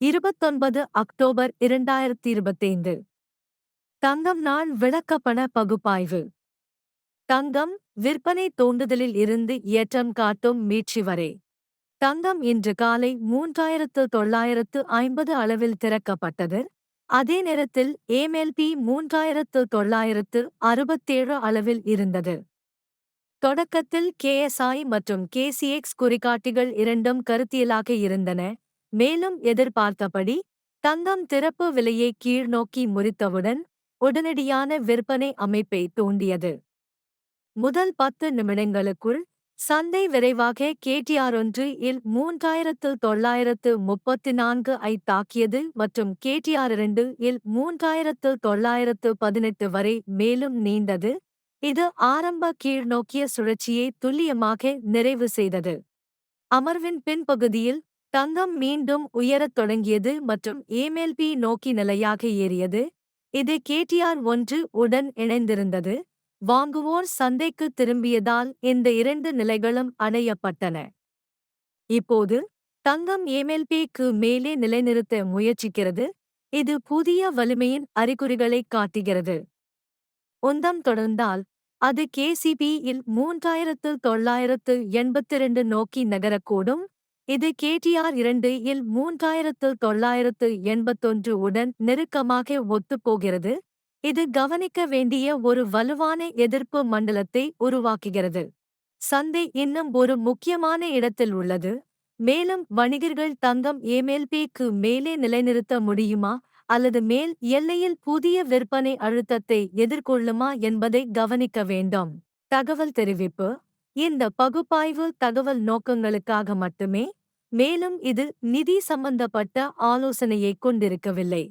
இருபத்தொன்பது அக்டோபர் இரண்டாயிரத்தி இருபத்தைந்து தங்கம் நாள் விளக்கப்பண பகுப்பாய்வு. தங்கம் விற்பனை தோண்டுதலில் இருந்து ஏற்றம் காட்டும் மீட்சி வரை. தங்கம் இன்று காலை மூன்றாயிரத்து தொள்ளாயிரத்து ஐம்பது அளவில் திறக்கப்பட்டது. அதே நேரத்தில் ஏமெல்பி மூன்றாயிரத்து தொள்ளாயிரத்து அறுபத்தேழு அளவில் இருந்தது. தொடக்கத்தில் கேஎஸ்ஐ மற்றும் கேசிஎக்ஸ் குறிகாட்டிகள் இரண்டும் கருத்தியலாக இருந்தன. மேலும் எதிர்பார்த்தபடி தங்கம் திறப்பு விலையை கீழ்நோக்கி முறித்தவுடன் உடனடியான விற்பனை அமைப்பை தூண்டியது. முதல் பத்து நிமிடங்களுக்குள் சந்தை விரைவாக கேடிஆர் ஒன்று இல் மூன்றாயிரத்து தொள்ளாயிரத்து முப்பத்தி நான்கு ஐ தாக்கியது மற்றும் கேடிஆர் இரண்டு இல் மூன்றாயிரத்து தொள்ளாயிரத்து பதினெட்டு வரை மேலும் நீண்டது. இது ஆரம்ப கீழ்நோக்கிய சுழற்சியை துல்லியமாக நிறைவு செய்தது. அமர்வின் பின்பகுதியில் தங்கம் மீண்டும் உயரத் தொடங்கியது மற்றும் ஏமெல்பி நோக்கி நிலையாக ஏறியது. இது கேடிஆர் ஒன்று உடன் இணைந்திருந்தது. வாங்குவோர் சந்தைக்கு திரும்பியதால் இந்த இரண்டு நிலைகளும் அடையப்பட்டன இப்போது தங்கம் ஏமெல்பிக்கு மேலே நிலைநிறுத்த முயற்சிக்கிறது. இது புதிய வலிமையின் அறிகுறிகளை காட்டுகிறது. உந்தம் தொடர்ந்தால் அது கேசிபி இல் மூன்றாயிரத்து தொள்ளாயிரத்து எண்பத்திரண்டு நோக்கி நகரக்கூடும். இது கேடிஆர் இரண்டு இல் மூன்றாயிரத்து தொள்ளாயிரத்து எண்பத்தொன்று உடன் நெருக்கமாக ஒத்துப்போகிறது. இது கவனிக்க வேண்டிய ஒரு வலுவான எதிர்ப்பு மண்டலத்தை உருவாக்குகிறது. சந்தை இன்னும் ஒரு முக்கியமான இடத்தில் உள்ளது. மேலும் வணிகர்கள் தங்கம் ஏமெல்பிக்கு மேலே நிலைநிறுத்த முடியுமா? அல்லது மேல் எல்லையில் புதிய விற்பனை அழுத்தத்தை எதிர்கொள்ளுமா என்பதை கவனிக்க வேண்டும். தகவல் தெரிவிப்பு. இந்த பகுப்பாய்வு தகவல் நோக்கங்களுக்காக மட்டுமே மேலும் இது நிதி சம்பந்தப்பட்ட ஆலோசனையை கொண்டிருக்கவில்லை.